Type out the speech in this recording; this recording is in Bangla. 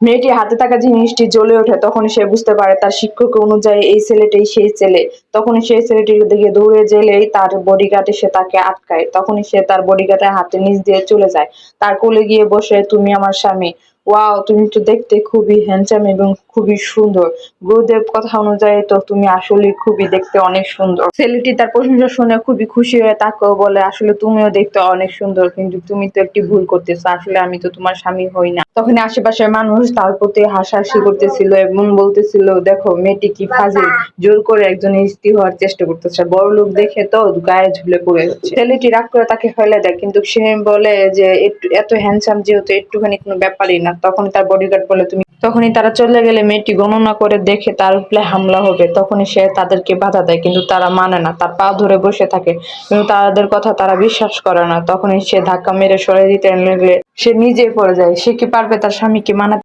মেয়েটি হাতে থাকা জিনিসটি জ্বলে ওঠে তখন সে বুঝতে পারে তার শিক্ষক অনুযায়ী এই ছেলেটাই সেই ছেলে। তখন সেই ছেলেটির দিকে দৌড়ে গেলেই তার বডিগার্ডে সে তাকে আটকায়। তখনই সে তার বডিগার্ডের হাতে নিচ দিয়ে চলে যায়। তার কোলে গিয়ে বসে, তুমি আমার স্বামী। ওয়াও তুমি তো দেখতে খুবই হ্যান্ডসাম এবং খুবই সুন্দর। গুরুদেব কথা অনুযায়ী তো তুমি আসলে খুবই দেখতে অনেক সুন্দর। ছেলেটি তার প্রশংসা শুনে খুবই খুশি হয়ে তাকেও বলে, আসলে তুমিও দেখতে অনেক সুন্দর, কিন্তু তুমি তো একটি ভুল করতেছো, আসলে আমি তো তোমার স্বামী হই না। তখন আশেপাশের মানুষ তার প্রতি হাসাহাসি করতেছিল এবং বলতেছিল, দেখো, মেয়েটি কি ফাজিল, জোর করে একজন স্ত্রী হওয়ার চেষ্টা করতেছে, বড় লোক দেখে তো গায়ে ঝুলে পড়ে যাচ্ছে। ছেলেটি রাগ করে তাকে ফেলে দেয়, কিন্তু সে বলে যে একটু এত হ্যান্ডসাম যেহেতু, একটুখানি কোনো ব্যাপারই না। তখন তার বডিগার্ড বলে, তুমি তখনই তারা চলে গেলে মেয়েটি গণনা করে দেখে তার উপরে হামলা হবে। তখনই সে তাদেরকে বাধা দেয়, কিন্তু তারা মানে না। তার পা ধরে বসে থাকে, কিন্তু তাদের কথা তারা বিশ্বাস করে না। তখনই সে ধাক্কা মেরে সরে দিতে লাগলে সে নিজে পড়ে যায়। সে কি পারবে তার স্বামীকে মানাতে